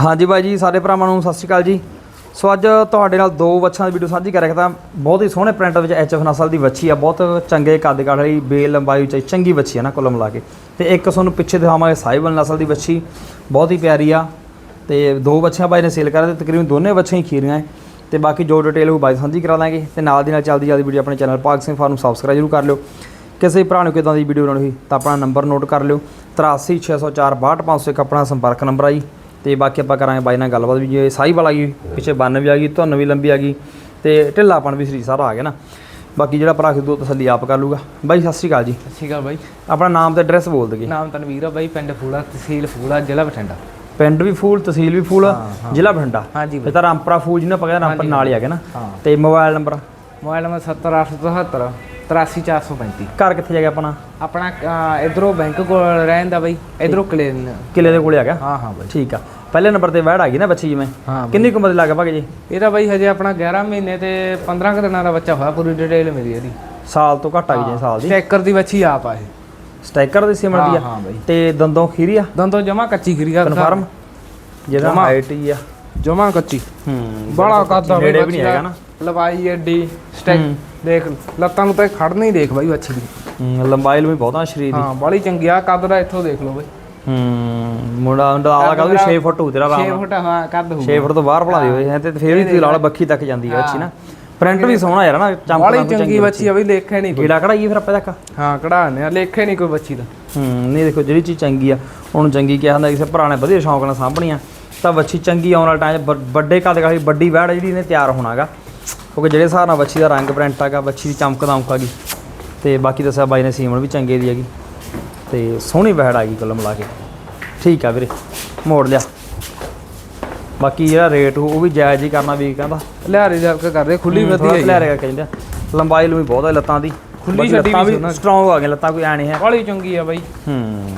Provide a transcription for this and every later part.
ਹਾਂਜੀ ਬਾਈ ਜੀ ਸਾਰੇ ਭਰਾਵਾਂ ਨੂੰ ਸਤਿ ਸ਼੍ਰੀ ਅਕਾਲ ਜੀ। ਸੋ ਅੱਜ ਤੁਹਾਡੇ ਨਾਲ ਦੋ ਵੱਛਾਂ ਦੀ ਵੀਡੀਓ ਸਾਂਝੀ ਕਰ ਰਿਹਾ ਤਾਂ ਬਹੁਤ ਹੀ ਸੋਹਣੇ ਪ੍ਰਿੰਟ ਵਿੱਚ ਐਚਐਫ ਨਸਲ ਦੀ ਵੱਛੀ ਆ, ਬਹੁਤ ਚੰਗੇ ਕੱਦ ਕਾਠ ਵਾਲੀ, ਬੇਲ ਲੰਬਾਈ ਉੱਚਾਈ, ਚੰਗੀ ਵੱਛੀ ਆ ਨਾ ਕੁੱਲ ਮਿਲਾ ਕੇ। ਤੇ ਇੱਕ ਤੁਹਾਨੂੰ ਪਿੱਛੇ ਦਿਖਾਵਾਂਗੇ ਸਾਈਬਲ ਨਸਲ ਦੀ ਵੱਛੀ, ਬਹੁਤ ਹੀ ਪਿਆਰੀ ਆ। ਤੇ ਦੋ ਵੱਛੀਆਂ ਬਾਈ ਨੇ ਸੇਲ ਕਰਾ ਤੇ ਤਕਰੀਬਨ ਦੋਨੇ ਵੱਛੀਆਂ ਹੀ ਖੀਰੀਆਂ ਹੈ ਤੇ ਬਾਕੀ ਜੋ ਡਿਟੇਲ ਉਹ ਬਾਈ ਸਾਂਝੀ ਕਰਾ ਦਾਂਗੇ। ਤੇ ਨਾਲ ਦੀ ਨਾਲ ਚੱਲਦੀ ਚੱਲਦੀ ਵੀਡੀਓ ਆਪਣੇ ਚੈਨਲ ਭਾਗ ਸਿੰਘ ਫਾਰਮ ਸਬਸਕ੍ਰਾਈਬ ਜ਼ਰੂਰ ਕਰ ਲਿਓ। ਕਿਸੇ ਭਰਾ ਨੂੰ ਕਿਦਾਂ ਦੀ ਵੀਡੀਓ ਬਣਾਉਣੀ ਹੋਈ ਤਾਂ ਆਪਣਾ ਨੰਬਰ ਨੋਟ ਕਰ ਲਿਓ। 8360462501 ਆਪਣਾ ਸੰਪਰਕ ਨੰਬਰ ਆ ਜੀ। ਤੇ ਬਾਕੀ ਆਪਾਂ ਕਰਾਂਗੇ ਬਾਈ ਨਾਲ ਗੱਲਬਾਤ ਵੀ ਜੇ ਸਾਈ ਵਾਲਾ ਗਈ ਪਿੱਛੇ ਬੰਨ ਵੀ ਆ ਗਈ ਧੁੰਨ ਵੀ ਲੰਬੀ ਆ ਗਈ ਤੇ ਢਿੱਲਾਪਣ ਵੀ ਸਰੀਰ ਸਾਰਾ ਆ ਗਿਆ ਨਾ। ਬਾਕੀ ਜਿਹੜਾ ਭਰਾ ਖਿੱਦੂ ਤਸੱਲੀ ਆਪ ਕਰ ਲੂਗਾ ਬਾਈ ਸਤਿ ਸ਼੍ਰੀ ਅਕਾਲ ਜੀ। ਸਤਿ ਸ਼੍ਰੀ ਅਕਾਲ ਬਾਈ। ਆਪਣਾ ਨਾਮ ਤੇ ਐਡਰੈਸ ਬੋਲ ਦਗੇ ਨਾਮ ਤਨਵੀਰ ਆ ਬਾਈ ਪਿੰਡ ਫੂਲਾ ਤਹਿਸੀਲ ਫੂਲਾ ਜ਼ਿਲ੍ਹਾ ਬਠਿੰਡਾ। ਪਿੰਡ ਵੀ ਫੂਲ ਤਹਿਸੀਲ ਵੀ ਫੂਲ ਜ਼ਿਲ੍ਹਾ ਬਠਿੰਡਾ। ਹਾਂਜੀ ਇਹ ਤਾਂ ਰਾਮਪੁਰਾ ਫੂਲ ਜਿਹਨੂੰ ਆਪਾਂ ਕਹਿੰਦੇ ਰਾਮਪੁਰ ਨਾਲ ਹੀ ਆ ਗਿਆ ਨਾ। ਤੇ ਮੋਬਾਈਲ ਨੰਬਰ? ਮੋਬਾਈਲ ਨੰਬਰ 70877 83435 ਘਰ ਕਿੱਥੇ ਜਾ ਗਿਆ ਆਪਣਾ? ਆਪਣਾ ਇਧਰੋਂ ਬੈਂਕ ਕੋਲ ਰਹਿੰਦਾ ਬਾਈ। ਇਧਰੋਂ ਕਲੇਨ ਕਿਲੇ ਦੇ ਕੋਲੇ ਆ ਗਿਆ? ਹਾਂ ਹਾਂ ਬਾਈ। ਠੀਕ ਆ। ਪਹਿਲੇ ਨੰਬਰ ਤੇ ਵੈੜ ਆ ਗਈ ਨਾ ਬੱਚੀ ਜਿਵੇਂ। ਕਿੰਨੀ ਕੁ ਉਮਰ ਦੀ ਲੱਗ ਭਾਗੇ ਜੀ? ਇਹਦਾ ਬਾਈ ਹਜੇ ਆਪਣਾ 11 ਮਹੀਨੇ ਤੇ 15 ਕੁ ਦਿਨਾਂ ਦਾ ਬੱਚਾ ਹੋਇਆ ਪੂਰੀ ਡਿਟੇਲ ਮੇਰੀ ਇਹਦੀ। ਸਾਲ ਤੋਂ ਘੱਟ ਆ ਗਈ ਜੀ ਸਾਲ ਦੀ। ਸਟੈਕਰ ਦੀ ਬੱਚੀ ਆਪ ਆ ਇਹ। ਸਟੈਕਰ ਦੀ ਸਿਮਰ ਦੀ ਆ? ਹਾਂ ਬਾਈ। ਤੇ ਦੰਦੋਂ ਖੀਰੀ ਆ? ਦੰਦੋਂ ਜਮਾ ਕੱਚੀ ਖਰੀਗਾ ਕਨਫਰਮ ਜਿਹਦਾ। ਹਾਈਟ ਹੀ ਆ। ਜਮਾ ਕੱਚੀ। ਹੂੰ ਬੜਾ ਕੱਦ ਆ ਨੇੜੇ ਵੀ ਨਹੀਂ। ਹੈਗਾ ਨਾ। ਲਵਾਈ ਐਡੀ ਸਟੈਕ। ਦੇਖ ਲੱਤਾਂ ਨੂੰ ਤਾਂ ਖੜ ਨਹੀਂ ਦੇਖ ਬਾਈ ਬੱਚੀ ਦੀ ਹੂੰ, ਲੰਬਾਈ ਵੀ ਬਹੁਤ ਆ ਸਰੀਰ ਦੀ। ਹਾਂ ਬੜੀ ਚੰਗੀ ਆ ਕੱਦ ਦਾ ਇੱਥੋਂ ਦੇਖ ਲਓ ਬਾਈ। ਹੂੰ ਮੁੰਡਾ ਮੁੰਡਾ ਆਲਾ ਕਹਦਾ ਵੀ 6 ਫੁੱਟ ਹੋਊ ਤੇਰਾ 6 ਆਰਾਮ ਫੁੱਟ ਹਾਂ ਕੱਦ ਹੋਊ 6 ਫੁੱਟ ਤੋਂ ਬਾਹਰ ਭਲਾ ਦੀ ਹੋਏ ਹੈ ਤੇ ਫੇਰ ਵੀ ਤੁਸੀਂ ਲਾਲ ਬੱਖੀ ਤੱਕ ਜਾਂਦੀ ਹੈ। ਅੱਛੀ ਨਾ। ਪ੍ਰਿੰਟ ਵੀ ਸੋਹਣਾ ਯਾਰ ਨਾ ਚਮਕਦਾ ਬੜੀ ਚੰਗੀ ਬੱਚੀ ਆ ਬਈ ਲੇਖੇ ਨਹੀਂ ਕੋਈ। ਕੀੜਾ ਕਢਾਈਏ ਫਿਰ ਆਪਾਂ ਤੱਕ। ਹਾਂ ਕਢਾਣੇ ਆ ਲੇਖੇ ਨਹੀਂ ਕੋਈ ਬੱਚੀ ਦਾ। ਹੂੰ ਨਹੀਂ ਦੇਖੋ ਜਿਹੜੀ ਚੀਜ਼ ਚੰਗੀ ਆ ਉਹਨੂੰ ਚੰਗੀ ਕਿਹਾ ਹੁੰਦਾ ਕਿਸੇ ਭਰਾ ਨੇ ਵਧੀਆ ਸ਼ੌਂਕ ਨਾਲ ਸਾਂਭਣੀ ਆ। ਤਾਂ ਵੱਛੀ ਚੰਗੀ ਆਉਣ ਵਾਲਾ ਟਾਈਮ ਵੱਡੇ ਕੱਦ ਕਾਲੀ ਵੱਡੀ ਵੈੜ ਜਿਹੜੀ ਨੇ ਤਿਆਰ ਹੋਣਾਗਾ। ਕਿਉਂਕਿ ਜਿਹੜੇ ਹਿਸਾਬ ਨਾਲ ਵੱਛੀ ਦਾ ਰੰਗ ਪ੍ਰਿੰਟ ਆਗਾ ਵੱਛੀ ਦੀ ਚਮਕ ਦਮਕ ਆ ਗਈ ਤੇ ਬਾਕੀ ਦੱਸਿਆ ਬਾਈ ਨੇ ਸੀਮਣ ਵੀ ਚੰਗੇ ਦੀ ਹੈਗੀ। ਤੇ ਸੋਹਣੀ ਵੈੜ ਆ ਗਈ ਕੁੱਲ ਮਿਲਾ ਕੇ। ਠੀਕ ਆ ਵੀਰੇ ਮੋੜ ਲਿਆ। ਬਾਕੀ ਜਿਹੜਾ ਰੇਟ ਉਹ ਵੀ ਜਾਇਜ਼ ਹੀ ਕਰਨਾ ਵੀ ਕਹਿੰਦਾ। ਲਿਆਰੇ ਜਾ ਕੇ ਕਰਦੇ ਖੁੱਲੀ ਵਧੀਆ ਲੈ ਰਿਹਾ ਕਹਿੰਦੇ ਲੰਬਾਈ ਲੰਬੀ ਬਹੁਤ ਹੈ ਲੱਤਾਂ ਦੀ। ਖੁੱਲੀ ਛੱਡੀ ਵੀ। ਸਟਰੋਂਗ ਆ ਗਈਆਂ ਲੱਤਾਂ ਕੋਈ ਐ ਨਹੀਂ ਹੈ। ਬੜੀ ਚੰਗੀ ਆ ਬਾਈ। ਹੂੰ।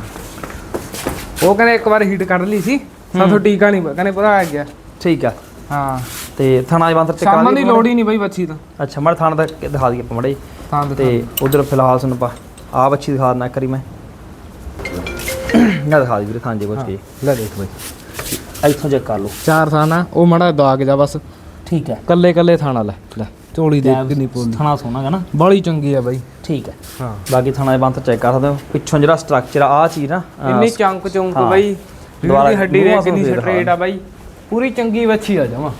ਉਹ ਕਹਿੰਦੇ ਇੱਕ ਵਾਰ ਹੀਟ ਕੱਢ ਲਈ ਸੀ। ਸਾਥੋਂ ਟੀਕਾ ਨਹੀਂ ਕਹਿੰਦੇ ਪਤਾ ਆ ਗਿਆ। ਠੀਕ ਆ। ਹਾਂ। ਤੇ ਥਾਣਾ ਦੇ ਬੰਦਰ ਚਕਾ ਸਾਮਾਂ ਦੀ ਲੋੜ ਹੀ ਨਹੀਂ ਬਾਈ ਬੱਚੀ ਤਾਂ। ਅੱਛਾ ਮੜ ਥਾਣਾ ਦਾ ਦਿਖਾ ਦਈਏ ਆਪਾਂ ਮੜੇ ਤਾਂ ਤੇ ਉਧਰ ਫਿਲਹਾਲ ਸਾਨੂੰ ਆਪਾਂ ਆ ਬੱਚੀ ਦਿਖਾ ਦੇਣਾ ਕਰੀ ਮੈਂ। ਨਾ ਦਿਖਾ ਦੇ ਵੀਰੇ ਥਾਂ ਜੇ ਲੈ ਦੇਖ ਬਾਈ। ਇੱਥੋਂ ਚੈੱਕ ਕਰ ਲਓ। ਚਾਰ ਥਾਣਾ ਉਹ ਮੜਾ ਦਾਗ ਜਾ ਬਸ। ਠੀਕ ਹੈ। ਕੱਲੇ ਕੱਲੇ ਥਾਣਾ ਲੈ ਲੈ। ਝੋਲੀ ਦੇਖ ਕਿੰਨੀ ਪੋਲੀ ਥਾਣਾ ਸੋਹਣਾ ਹੈ ਨਾ। ਬੜੀ ਚੰਗੀ ਆ ਬਾਈ। ਠੀਕ ਹੈ। ਹਾਂ। ਬਾਕੀ ਥਾਣਾ ਦੇ ਬੰਦਰ ਚੈੱਕ ਕਰ ਸਕਦੇ ਹੋ। ਪਿੱਛੋਂ ਜਿਹੜਾ ਸਟਰਕਚਰ ਆ ਆਹ ਚੀਜ਼ ਨਾ ਅਹ, ਇੰਨੀ ਚੰਕ ਚੁੰਕ ਹਾਂ। ਬਾਈ। ਦੁਬਾਰਾ ਦੁਆਰਾ ਹੱਡੀ ਦੇ ਮੂੰਹਾਂ ਕਿੰਨੀ ਤੋਂ ਸਟ੍ਰੇਟ ਆ ਬਾਈ। ਪੂਰੀ ਚੰਗੀ ਬੱਚੀ ਆ ਜਾਵਾਂ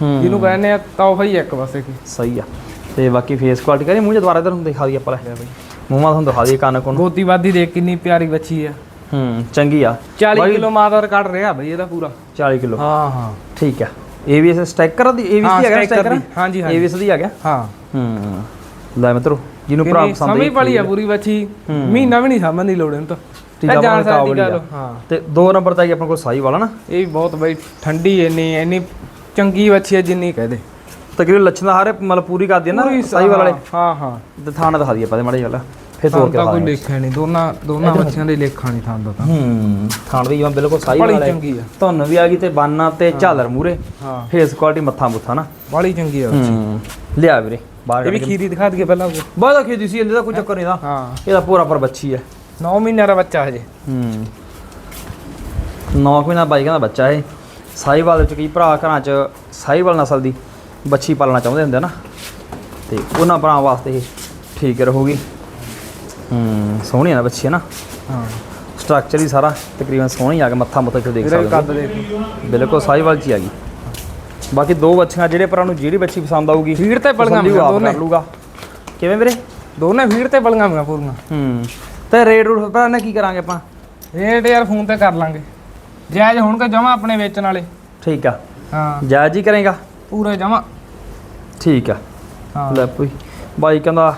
ਜਿਹਨੂੰ ਕਹਿੰਦੇ ਆ ਤੋਹਫਾ ਹੀ ਇੱਕ ਪਾਸੇ ਕੀ ਸਹੀ ਆ। ਤੇ ਬਾਕੀ ਫੇਸ ਕੁਆਲਿਟੀ ਕਰੀ ਮੂੰਹ ਜੇ ਦੁਬਾਰਾ ਇਧਰ ਨੂੰ ਦਿਖਾ ਆਪਾਂ ਲੈ। ਮੂੰਹ ਮਾ ਤੁਹਾਨੂੰ ਦਿਖਾ ਦਈਏ ਕੰਨ ਕੋਨ। ਗੋਤੀ ਵਾਦੀ ਦੇਖ ਕਿੰਨੀ ਪਿਆਰੀ ਬੱਚੀ ਆ। ਹੂੰ ਚੰਗੀ ਆ। 40 ਬਾਈ, ਕਿਲੋ ਮਾਂ ਦਾ ਰਿਕਾਰਡ ਰਿਹਾ ਬਈ ਇਹਦਾ ਪੂਰਾ। 40 ਕਿਲੋ। ਹਾਂ ਹਾਂ। ਠੀਕ ਆ। ਏਵੀਐਸ ਸਟੈਕਰ ਦੀ ਏਵੀਐਸ ਦੀ ਹੈਗਾ sticker ਸਟੈਕਰ ਹਾਂਜੀ, ਹਾਂਜੀ। ਏਵੀਐਸ ਦੀ ਆ ਗਿਆ ਹਾਂ। ਹੂੰ। ਲੈ ਮਿੱਤਰੋ ਜਿਹਨੂੰ ਭਰਾ ਪਸੰਦ ਸਮਝ ਵਾਲੀ ਆ ਪੂਰੀ ਬੱਚੀ ਮਹੀਨਾ ਵੀ ਨਹੀਂ ਸਮਝ ਦੀ ਲੋੜ ਇਹਨੂੰ ਤਾਂ। ਠੀਕ ਆ, ਇਹ ਜਾਣ ਸਕਦੀ ਗੱਲ ਆ। ਹਾਂ। ਤੇ ਦੋ ਨੰਬਰ ਤਾਂ ਜੀ ਆਪਣੇ ਕੋਲ ਸਾਈ ਵਾਲਾ ਨਾ। ਇਹ ਵੀ ਬਹੁਤ ਬਈ ਠੰਡੀ ਇੰਨੀ ਇੰਨੀ ਚੰਗੀ ਬੱਚੀ ਹੈ ਜਿੰਨੀ ਕਹਦੇ ਤਕਰੀਬਨ ਲੱਛਣ ਹਾਰੇ ਮਤਲਬ ਪੂਰੀ ਕਰਦੀ ਹੈ ਨਾ ਸਾਈ ਵਾਲੇ ਹਾਂ ਹਾਂ ਤੇ ਥਾਣਾ ਦਿਖਾ ਦਈਏ ਆਪਾਂ ਤੇ ਮਾੜੀ ਗੱਲ ਫਿਰ ਤੋੜ ਤਾਂ ਕੇ ਤਾਂ ਦਿਖਾ ਕੋਈ। ਲੇਖਾ ਨਹੀਂ। ਦੋਨਾਂ ਦੋਨਾਂ ਬੱਚਿਆਂ ਦੇ ਲੇਖਾ ਨਹੀਂ ਥਾਂ ਦਾ ਤਾਂ ਹੂੰ ਥਾਣ ਦੀ ਜਿਵੇਂ ਬਿਲਕੁਲ ਸਾਈ ਵਾਲਾ ਹੈ। ਚੰਗੀ ਆ। ਧੁੰਨ ਵੀ ਆ ਗਈ ਤੇ ਬਾਨਾ ਤੇ ਝਾਲਰ ਮੂਰੇ ਹਾਂ। ਫੇਸ ਕੁਆਲਿਟੀ ਮੱਥਾ ਮੁੱਥਾ ਨਾ। ਬੜੀ ਚੰਗੀ ਆ ਹੂੰ ਲਿਆ ਵੀਰੇ ਬਾਹਰ ਇਹ ਵੀ ਖੀਰੀ ਦਿਖਾ ਦਈਏ ਪਹਿਲਾਂ ਬਾਹਰ ਖੇਦੀ ਸੀ ਇਹਦਾ ਕੋਈ ਚੱਕਰ ਨਹੀਂ ਦਾ ਹਾਂ। ਇਹਦਾ ਪੂਰਾ ਪਰ ਬੱਚੀ ਹੈ। 9 ਮਹੀਨਿਆਂ ਦਾ ਬੱਚਾ ਹਜੇ। ਹੂੰ। 9 ਮਹੀਨਾ ਬਾਈ ਕਹਿੰਦਾ ਬੱਚਾ ਹੈ ਸਾਈਵਾਲ ਵਿੱਚ ਕਈ ਭਰਾ ਘਰਾਂ 'ਚ ਸਾਈਵਾਲ ਨਸਲ ਦੀ ਬੱਚੀ ਪਾਲਣਾ ਚਾਹੁੰਦੇ ਹੁੰਦੇ ਨਾ। ਤੇ ਉਹਨਾਂ ਭਰਾਵਾਂ ਵਾਸਤੇ ਇਹ ਠੀਕ ਰਹੂਗੀ। ਹੂੰ ਸੋਹਣੀ ਆ ਨਾ ਬੱਚੀ ਹੈ ਨਾ। ਹਾਂ। ਸਟਰਕਚਰ ਹੀ ਸਾਰਾ ਤਕਰੀਬਨ ਸੋਹਣੀ ਆ ਕੇ ਮੱਥਾ ਮੁੱਥਾ ਤੇ ਦੇਖ ਸਕਦੇ ਹੋ। ਬਿਲਕੁਲ ਸਾਈਵਾਲ 'ਚ ਹੀ ਆ ਗਈ। ਬਾਕੀ ਦੋ ਬੱਚੀਆਂ ਜਿਹੜੇ ਭਰਾ ਨੂੰ ਜਿਹੜੀ ਬੱਚੀ ਪਸੰਦ ਆਊਗੀ ਫੀਡ ਤੇ ਆਪ ਦੋਨੇ। ਕਰ ਲੂਗਾ। ਕਿਵੇਂ ਵੀਰੇ? ਦੋਨੇ ਫੀਡ ਤੇ ਬਲੀਆਂ ਹੋਈਆਂ ਪੂਰੀਆਂ। ਹੂੰ ਤੇ ਰੇਟ ਰੂਟ ਭਰਾ ਨੇ ਕੀ ਕਰਾਂਗੇ ਆਪਾਂ? ਰੇਟ ਯਾਰ ਫੋਨ ਤੇ ਕਰ ਲਾਂਗੇ। ਜਾਇਜ਼ ਹੋਣਗੇ ਜਮਾ ਆਪਣੇ ਵੇਚਣ ਵਾਲੇ। ਠੀਕ ਆ। ਹਾਂ। ਜਾਇਜ਼ ਹੀ ਕਰੇਗਾ? ਪੂਰੇ ਜਮਾ। ਠੀਕ ਆ। ਹਾਂ। ਲੈ ਭਈ ਬਾਈ ਕਹਿੰਦਾ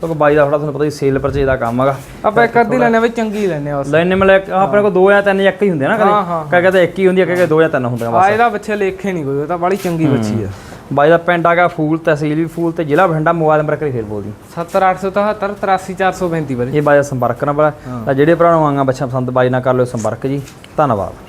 ਕਿਉਂਕਿ ਬਾਈ ਦਾ ਥੋੜਾ ਤੁਹਾਨੂੰ ਪਤਾ ਹੀ ਸੇਲ ਪਰਚੇਜ ਦਾ ਕੰਮ ਹੈਗਾ। ਆਪਾਂ ਇੱਕ ਅੱਧੀ ਲੈਣੇ ਬਈ ਚੰਗੀ ਲੈਣੇ ਆ ਬਸ ਲੈਣੇ ਮਤਲਬ ਆਪਣੇ ਕੋਲ ਦੋ ਜਾਂ ਤਿੰਨ ਇੱਕ ਹੀ ਹੁੰਦੇ ਆ ਨਾ ਹਾਂ, ਹਾਂ। ਕਦੇ ਕਦੇ ਇੱਕ ਹੀ ਹੁੰਦੀ ਆ ਕਦੇ ਦੋ ਜਾਂ ਤਿੰਨ ਹੁੰਦੀਆਂ ਆ ਬਸ। ਇਹਦਾ ਬੱਚੇ ਲੇਖੇ ਨਹੀਂ ਕੋਈ ਉਹ ਤਾਂ ਬੜੀ ਚੰਗੀ ਬੱਚੀ ਆ। ਬਾਈ ਦਾ ਪਿੰਡ ਹੈਗਾ ਫੂਲ ਤਹਿਸੀਲ ਵੀ ਫੂਲ ਤੇ ਜ਼ਿਲ੍ਹਾ ਬਠਿੰਡਾ ਮੋਬਾਈਲ ਨੰਬਰ ਕਰੀ ਫੇਰ ਬੋਲਦੀ। 70877 83435 ਬਾਰੇ। ਇਹ ਬਾਈ ਦਾ ਸੰਪਰਕ ਨੰਬਰ ਹੈ। ਤਾਂ ਜਿਹੜੇ ਭਰਾ ਨੂੰ ਆਂਗਾ ਬੱਚਾ ਪਸੰਦ ਬਾਈ ਨਾਲ ਕਰ ਲਿਓ ਸੰਪਰਕ ਜੀ। ਧੰਨਵਾਦ।